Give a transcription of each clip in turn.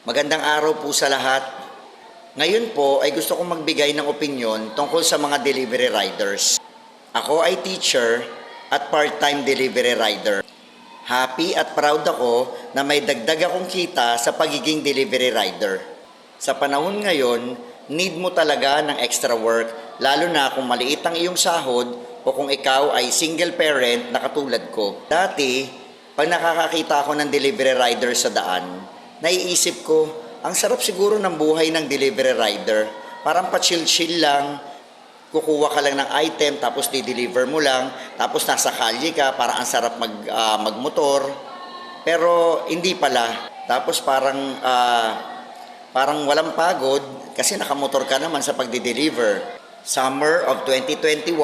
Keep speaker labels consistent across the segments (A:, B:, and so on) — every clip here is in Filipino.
A: Magandang araw po sa lahat. Ngayon po ay gusto kong magbigay ng opinion tungkol sa mga delivery riders. Ako ay teacher at part-time delivery rider. Happy at proud ako na may dagdag akong kita sa pagiging delivery rider. Sa panahon ngayon, need mo talaga ng extra work, lalo na kung maliit ang iyong sahod o kung ikaw ay single parent na katulad ko. Dati, pag nakakakita ako ng delivery rider sa daan, naiisip ko, ang sarap siguro ng buhay ng delivery rider. Parang pa-chill-chill lang, kukuha ka lang ng item tapos di-deliver mo lang. Tapos nasa kalye ka para ang sarap mag ah, magmotor. Pero hindi pala. Tapos parang ah, parang walang pagod kasi nakamotor ka naman sa pagdi-deliver. Summer of 2021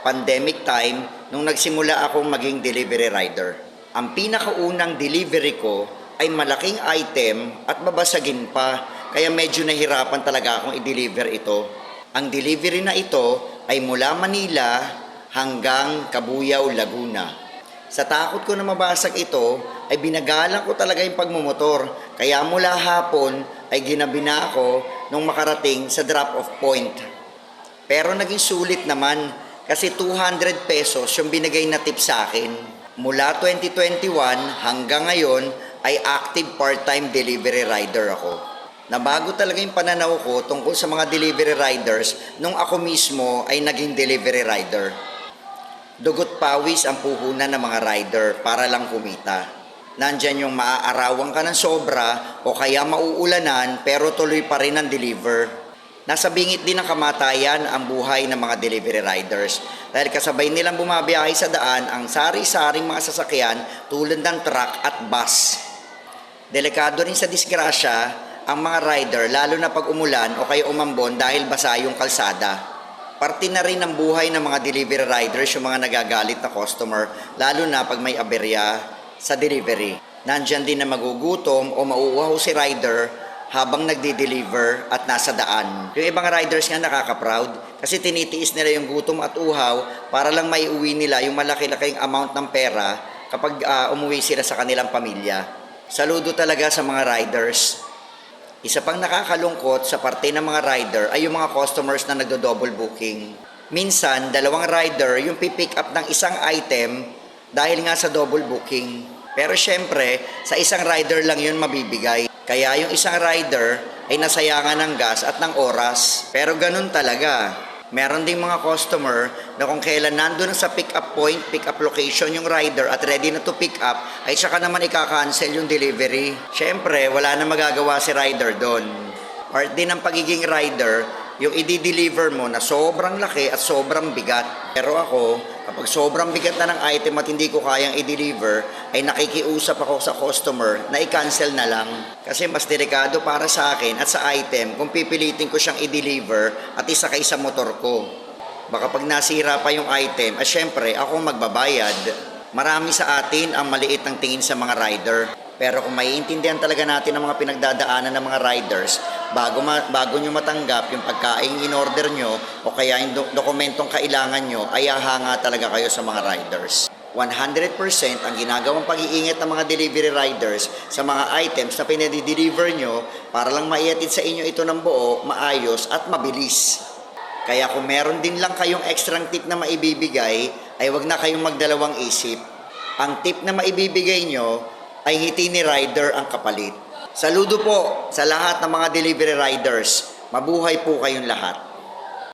A: pandemic time nung nagsimula akong maging delivery rider. Ang pinakaunang delivery ko ay malaking item at babasagin pa kaya medyo nahirapan talaga akong i-deliver ito ang delivery na ito ay mula Manila hanggang Cabuyao, Laguna. Sa takot ko na mabasag ito, ay binagalang ko talaga yung pagmumotor. Kaya mula hapon ay ginabi na ako nung makarating sa drop-off point. Pero naging sulit naman kasi 200 pesos yung binigay na tip sa akin. Mula 2021 hanggang ngayon ay active part-time delivery rider ako. Nabago talaga yung pananaw ko tungkol sa mga delivery riders nung ako mismo ay naging delivery rider. Dugot pawis ang puhunan ng mga rider para lang kumita. Nandyan yung maaarawan ka ng sobra o kaya mauulanan pero tuloy pa rin ang deliver. Nasa bingit din ng kamatayan ang buhay ng mga delivery riders dahil kasabay nilang bumabiyahe sa daan ang sari-saring mga sasakyan tulad ng truck at bus. Delikado rin sa disgrasya ang mga rider lalo na pag umulan o kaya umambon dahil basa yung kalsada. Parte na rin ng buhay ng mga delivery riders yung mga nagagalit na customer lalo na pag may aberya sa delivery. Nandyan din na magugutom o mauuhaw si rider habang nagdi-deliver at nasa daan. Yung ibang riders nga nakaka-proud kasi tinitiis nila yung gutom at uhaw para lang may uwi nila yung malaki-laking amount ng pera kapag ah, umuwi sila sa kanilang pamilya. Saludo talaga sa mga riders. Isa pang nakakalungkot sa parte ng mga rider ay yung mga customers na nagdo-double booking. Minsan, dalawang rider yung pipick up ng isang item dahil nga sa double booking. Pero syempre, sa isang rider lang yun mabibigay. Kaya yung isang rider ay nasayangan ng gas at ng oras. Pero ganun talaga. Meron ding mga customer na kung kailan nandun sa pick up point, pick up location yung rider at ready na to pick up, ay saka naman ika-cancel yung delivery. Siyempre, wala na magagawa si rider doon. Part din ng pagiging rider, yung i-deliver mo na sobrang laki at sobrang bigat. Pero ako, kapag sobrang bigat na ng item at hindi ko kayang i-deliver, ay nakikiusap ako sa customer na i-cancel na lang. Kasi mas delikado para sa akin at sa item kung pipilitin ko siyang i-deliver at isakay sa motor ko. Baka pag nasira pa yung item, at syempre ako magbabayad. Marami sa atin ang maliit ng tingin sa mga rider. Pero kung maiintindihan talaga natin ang mga pinagdadaanan ng mga riders, bago, ma- bago nyo matanggap yung pagkain in-order nyo o kaya yung do- dokumentong kailangan nyo, ay ahanga talaga kayo sa mga riders. 100% ang ginagawang pag-iingat ng mga delivery riders sa mga items na pinadi-deliver nyo para lang maiatid sa inyo ito ng buo, maayos at mabilis. Kaya kung meron din lang kayong extra tip na maibibigay, ay wag na kayong magdalawang isip. Ang tip na maibibigay nyo ay ngiti ni rider ang kapalit. Saludo po sa lahat ng mga delivery riders. Mabuhay po kayong lahat.